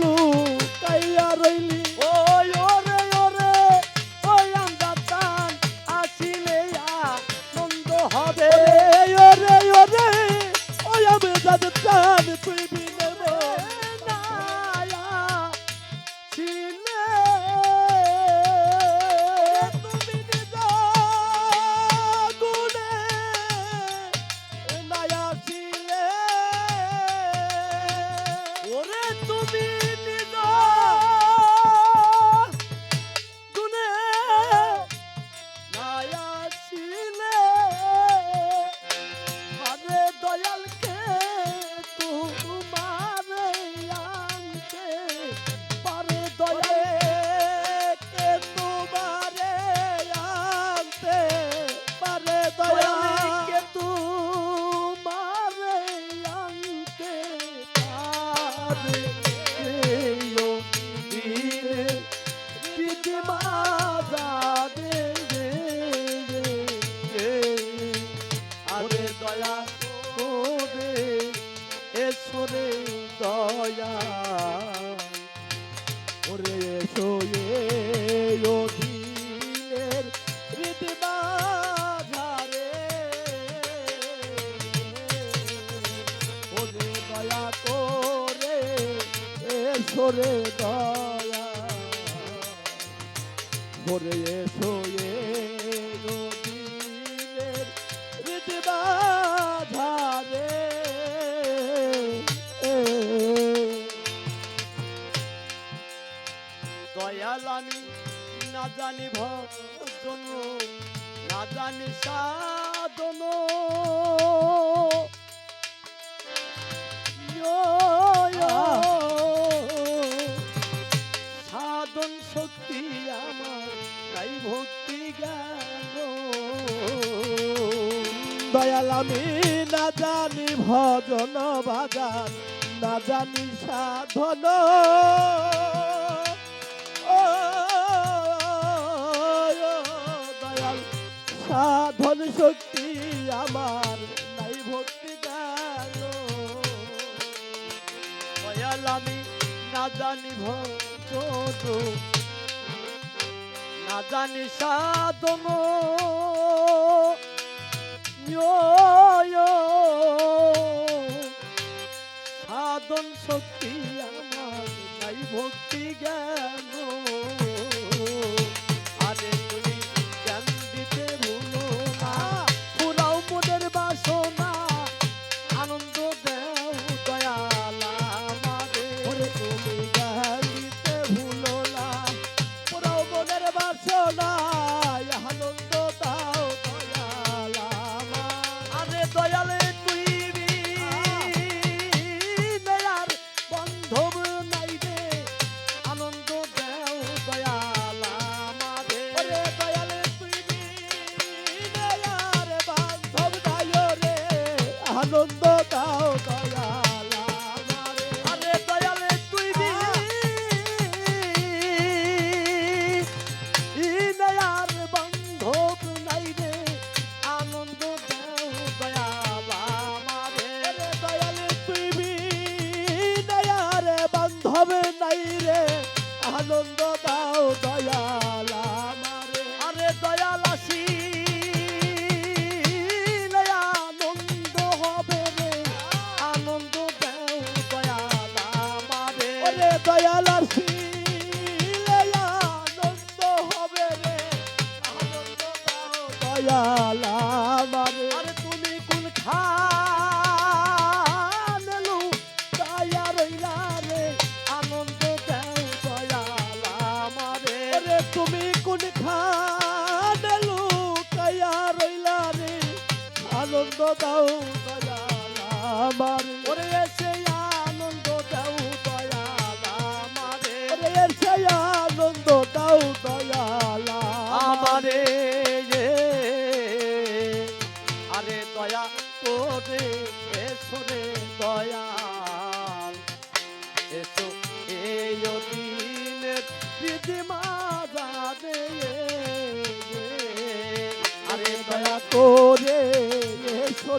লুকাইয়া রইলি দয়া করে দয়া। ওরে এসো অধীনের দয়া করে এসো রে দয়া। জানি ভজন না জানি সাধন সাধন শক্তি আমার, তাই ভক্তি জ্ঞান। দয়াল আমি না জানি ভজন বাজান, না জানি সাধন। এমন শক্তি আমার নাই ভক্তি গেল দয়াল আমি না জানি ভক্ত না জানি সাধন। সাধন শক্তি আমার নাই ভক্তি গেল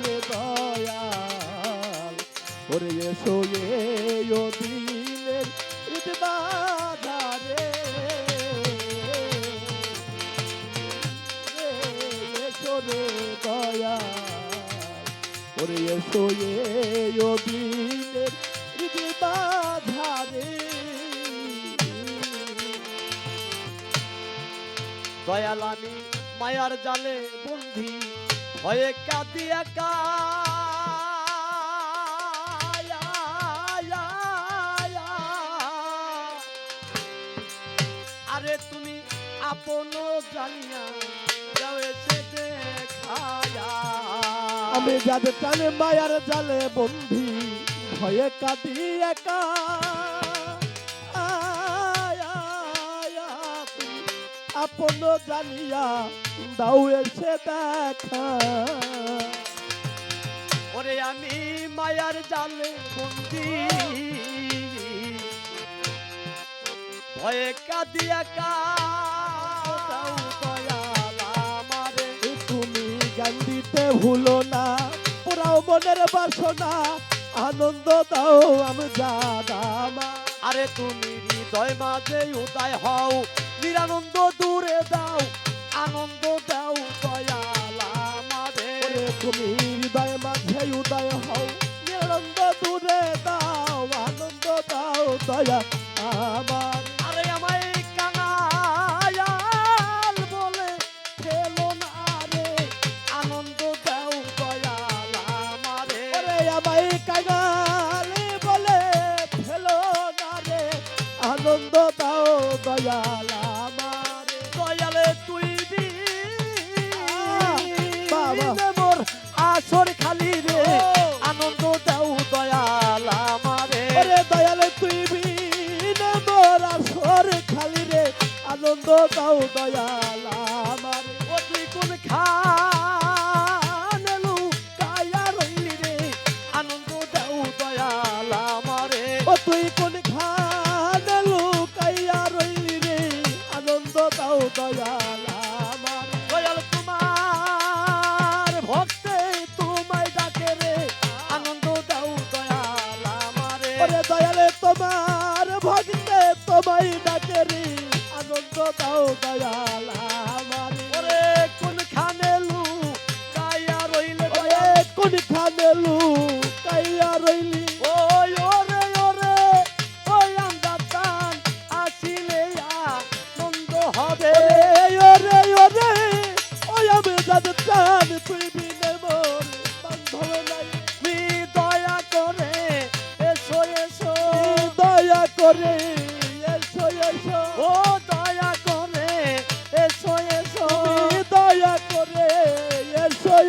ওরে দয়াল। ওরে এসো এ দিলের ইট এসো রে দয়াল। ওরে এসো এ দিলের ইট দয়াল আমি মায়ার জালে বন্ধী ভয়ে কাঁদি একা আরে তুমি আপন জানিয়া আমি যাদের টানে মায়ার জালে বন্ধি ভয়ে কাঁদি একা আপন জানিয়া দাও এসে দেখা। ওরে আমি মায়ার জালে বন্দি ভয়ে কাঁদি একা। আমারে। তুমি গান দিতে ভুলো না পুরাও মনের বাসনা। আনন্দ দাও আমি জানামা আরে তুমি হৃদয় মাঝে উদয় হও নিরানন্দ দূরে দাও। আনন্দ তুমি হৃদয় মাঝে উদয় হও। নিরন্দ দূরে দাও আনন্দ দাও দয়া। আমার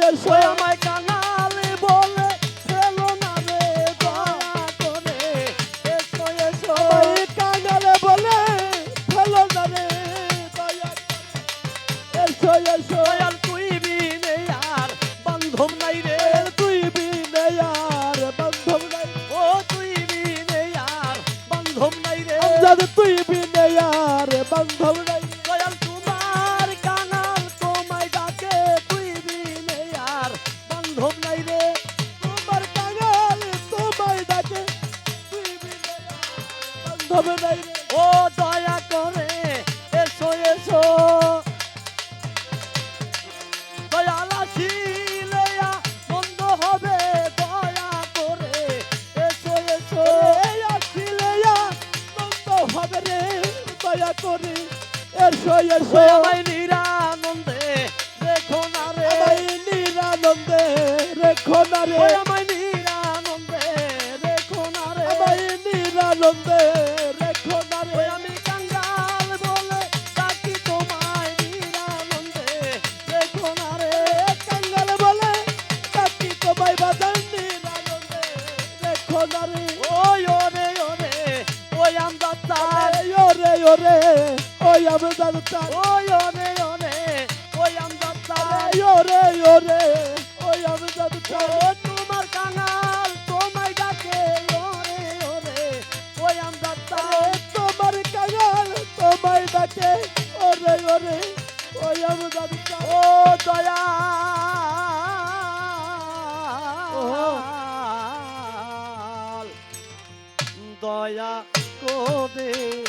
এসো আমায় কাঙালি বলে, ফেলো না রে দয়া করে এসো এসো। আমায় কাঙালে বলে, ফেলো না রে দয়া করে এসো এসো। দয়াল, তুই বিনে আর বান্ধব নাই রে। তুই বিনে আর বান্ধব নাই। ও, তুই বিনে আর বান্ধব নাই রে। করে। এসো ওই আমায় নিরানন্দে দেখো না রে। আমায় নিরানন্দে রেখো না রে। আমায় নিরানন্দে দেখো না রে। আমায় নিরানন্দে। ওই আমি জানতাম ওই ওরে ওরে ওই আমরা তার এই ওরে ওরে ওই আমি ও জানতাম তোমার কাঙ্গাল তোমায় ডাকে ওরে ওরে ওই আমরা তার তোমার কাঙ্গাল তোমায় ডাকে ওরে ওরে ওই আমি জানতাম ও দয়া দয়া করে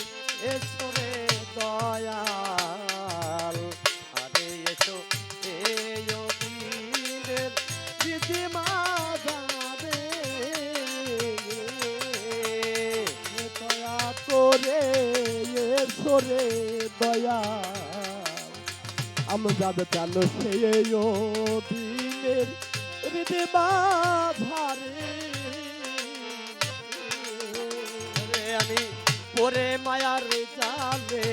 সরে দয়া আমি যাবে কেন সেই দিনের হৃদয় বাধারে আমি পরে মায়ার জালে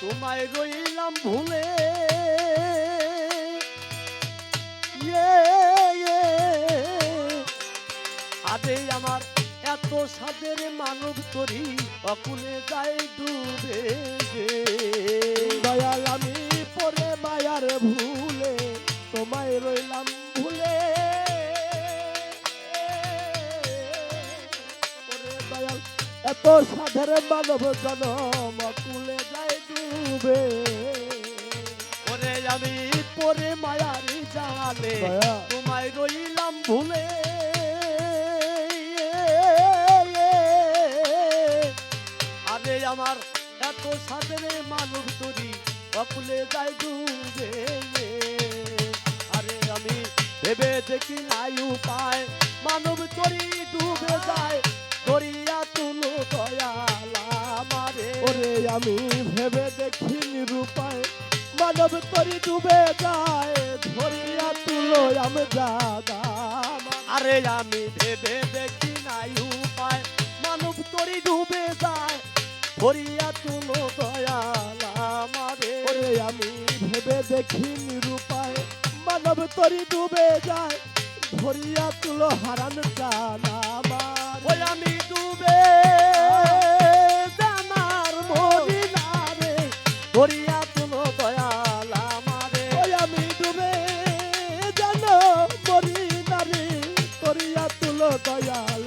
তোমায় রইলাম ভুলে। ইয়ে, ইয়ে। আমার এত সাদের মানব করি অকুলে যায় ডুবে দয়াল আমি পরে মায়ার ভুলে তোমায় রইলাম ভুলে। দয়াল এত সাধের মানব জনম কুলে যায় ডুবে। ওরে আমি পরে মায়ার জালে তোমায় রইলাম ভুলে। আমার এত সাদের মানব তরি অকুলে যাই ডুবে আরে আমি ভেবে দেখি নাই উপায় মানব তরি ডুবে যায়। দরিয়া তুলো দয়াল আমারে। ওরে আমি ভেবে দেখি নিরূপায় মানব তরি ডুবে যায়। ধরিয়া তুলো আমি জাগা আরে আমি ভেবে দেখি নাই উপায় মানব তরি ডুবে যায়। ভরিয়া তুলো দয়াল আমারে। ওরে আমি ভেবে দেখি নিরূপায় মানব তরি ডুবে যায়। ধরিয়া তুলো হারান জানা আমার। ওই আমি ডুবে জানার মরি না রে ভরিয়া তুলো দয়াল আমারে। ওই আমি ডুবে জানো মরি নারী করিয়া তুলো দয়াল